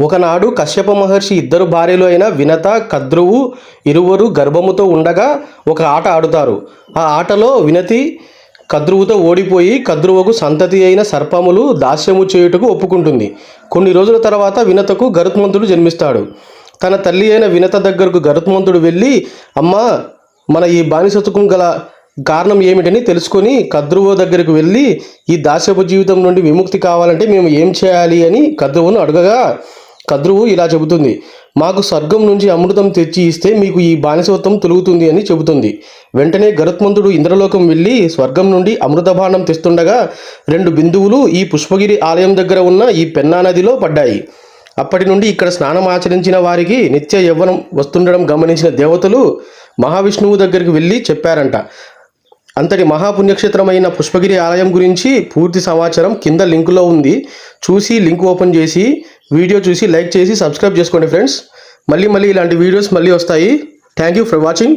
ఒకనాడు కశ్యప మహర్షి ఇద్దరు భార్యలు అయిన వినత కద్రువు ఇరువురు గర్భముతో ఉండగా ఒక ఆట ఆడుతారు. ఆ ఆటలో వినతి కద్రువుతో ఓడిపోయి కద్రువకు సంతతి అయిన సర్పములు దాస్యము చేయుటకు ఒప్పుకుంటుంది. కొన్ని రోజుల తర్వాత వినతకు గరుత్మంతుడు జన్మిస్తాడు. తన తల్లి అయిన వినత దగ్గరకు గరుత్మంతుడు వెళ్ళి అమ్మ మన ఈ బానిసత్వం గల కారణం ఏమిటని తెలుసుకొని కద్రువ దగ్గరకు వెళ్ళి ఈ దాస్యపు జీవితం నుండి విముక్తి కావాలంటే మేము ఏం చేయాలి? అని కద్రువును అడగగా కద్రువు ఇలా చెబుతుంది మాకు స్వర్గం నుంచి అమృతం తెచ్చి ఇస్తే మీకు ఈ బానిసత్వం తొలుగుతుంది అని చెబుతుంది. వెంటనే గరుత్మంతుడు ఇంద్రలోకం వెళ్ళి స్వర్గం నుండి అమృతభాండం తెస్తుండగా రెండు బిందువులు ఈ పుష్పగిరి ఆలయం దగ్గర ఉన్న ఈ పెన్నా నదిలో పడ్డాయి. అప్పటి నుండి ఇక్కడ స్నానం ఆచరించిన వారికి నిత్య యవ్వనం వస్తుండడం గమనించిన దేవతలు మహావిష్ణువు దగ్గరికి వెళ్ళి చెప్పారంట అంతటి మహాపుణ్యక్షేత్రమైన పుష్పగిరి ఆలయం గురించి పూర్తి సమాచారం కింద లింకులో ఉంది. చూసి లింక్ ఓపెన్ చేసి వీడియో చూసి లైక్ చేసి సబ్స్క్రైబ్ చేసుకోండి ఫ్రెండ్స్. మళ్ళీ మళ్ళీ ఇలాంటి వీడియోస్ మళ్ళీ వస్తాయి. Thank you for watching.